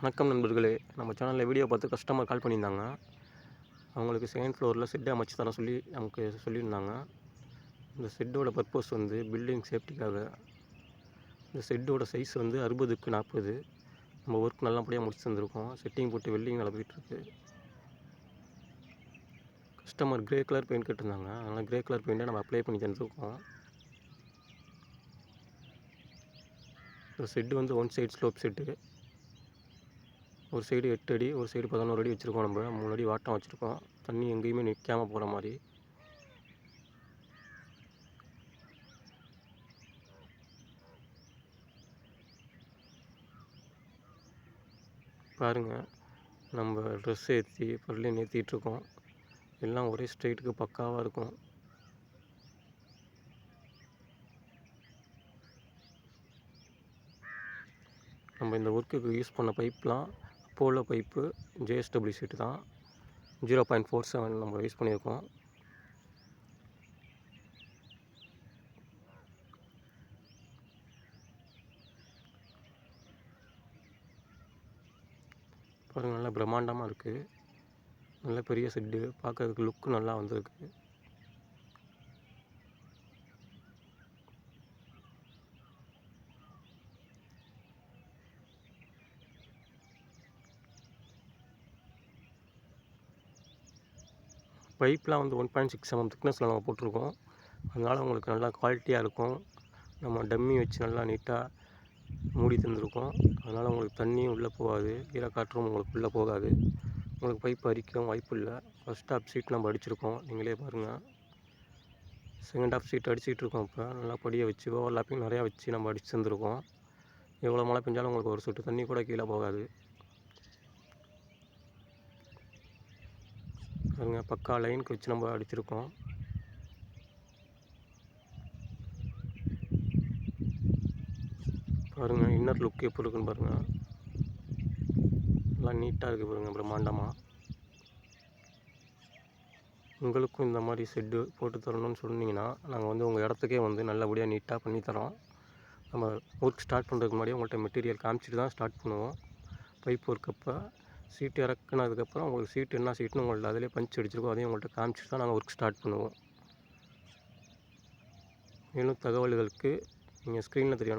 வணக்கம் நண்பர்களே. நம்ம சேனலில் வீடியோ பார்த்து கஸ்டமர் கால் பண்ணியிருந்தாங்க. அவங்களுக்கு செகண்ட் ஃப்ளோரில் ஷெட்டு அமைச்சு தர சொல்லி நமக்கு சொல்லியிருந்தாங்க. இந்த செட்டோட பர்பஸ் வந்து பில்டிங் சேஃப்டிக்காக இந்த செட்டோட சைஸ் வந்து அறுபதுக்கு நாற்பது. நம்ம ஒர்க் நல்லபடியாக முடிச்சு தந்திருக்கோம். செட்டிங் போட்டு வெல்டிங் வேலை போயிட்டுருக்கு கஸ்டமர் கிரே கலர் பெயிண்ட் கேட்டிருந்தாங்க. அதனால் கிரே கலர் பெயிண்ட்டை நம்ம அப்ளை பண்ணி தந்துருக்கோம். இந்த செட்டு வந்து ஒன் சைடு ஸ்லோப் செட்டு ஒரு சைடு எட்டு அடி ஒரு சைடு பதினோரு அடி வச்சுருக்கோம் நம்ம. மூணு அடி வாட்டம் வச்சுருக்கோம். தண்ணி எங்கேயுமே நிற்காம போகிற மாதிரி. பாருங்கள் நம்ம ட்ரெஸ் ஏற்றி பொருளையும் ஏற்றிட்டுருக்கோம் எல்லாம் ஒரே ஸ்ட்ரெயிட்டுக்கு பக்காவாக இருக்கும். நம்ம இந்த ஒர்க்குக்கு யூஸ் பண்ண பைப்லாம் அப்போலோ பைப்பு ஜேஎஸ்டபிள்யூ சீட்டு தான். ஜீரோ பாயிண்ட் ஃபோர் செவன் நம்ம யூஸ் பண்ணியிருக்கோம். பாருங்கள் நல்லா பிரம்மாண்டமாக இருக்குது நல்ல பெரிய செட்டு பார்க்கறதுக்கு லுக்கு நல்லா வந்திருக்கு. பைப்லாம் வந்து ஒன் பாயிண்ட் சிக்ஸ் செவன் திக்னஸில் நம்ம போட்டிருக்கோம். அதனால் உங்களுக்கு நல்லா குவாலிட்டியாக இருக்கும். நம்ம டம்மி வச்சு நல்லா நீட்டாக மூடி தந்திருக்கோம். அதனால் உங்களுக்கு தண்ணியும் உள்ளே போகாது. ஈரக்காற்றும் உங்களுக்கு உள்ளே போகாது. உங்களுக்கு பைப் அரிக்கவும் வாய்ப்பு இல்லை. ஃபஸ்ட் ஆஃப் சீட் நம்ம அடிச்சிருக்கோம். நீங்களே பாருங்கள் செகண்ட் ஆஃப் சீட் அடிச்சுட்டு இருக்கோம் இப்போ. நல்லா படியை வச்சு ஓவர்லாப்பிங் நிறையா வச்சு நம்ம அடிச்சு தந்திருக்கோம். எவ்வளோ மழை பெஞ்சாலும் உங்களுக்கு ஒரு சொட்டு தண்ணி கூட கீழே போகாது. பாருங்க பக்கா லைனுக்கு வச்சு நம்ம அடிச்சிருக்கோம். பாருங்கள் இன்னர் லுக் எப்படி இருக்குன்னு பாருங்கள் நல்லா நீட்டாக இருக்குது பாருங்கள் பிரம்மாண்டமாக உங்களுக்கும் இந்த மாதிரி செட்டு போட்டு தரணும்னு சொன்னீங்கன்னா நாங்கள் வந்து உங்கள் இடத்துக்கே வந்து நல்லபடியாக நீட்டாக பண்ணித்தரோம் நம்ம ஒர்க் ஸ்டார்ட் பண்ணுறதுக்கு முன்னாடி உங்கள்கிட்ட மெட்டீரியல் காமிச்சிட்டு தான் ஸ்டார்ட் பண்ணுவோம். பைப் ஒர்க் அப்போ. சீட்டு இறக்குனதுக்கப்புறம் உங்களுக்கு சீட்டு என்ன சீட்டுன்னு உங்கள்ட்ட அதிலே பஞ்ச் அடிச்சிருக்கோம் அதையும் உங்கள்கிட்ட காமிச்சிட்டு தான் நாங்கள் ஒர்க் ஸ்டார்ட் பண்ணுவோம். மேலும் தகவல்களுக்கு நீங்கள் ஸ்க்ரீனில் தெரியும்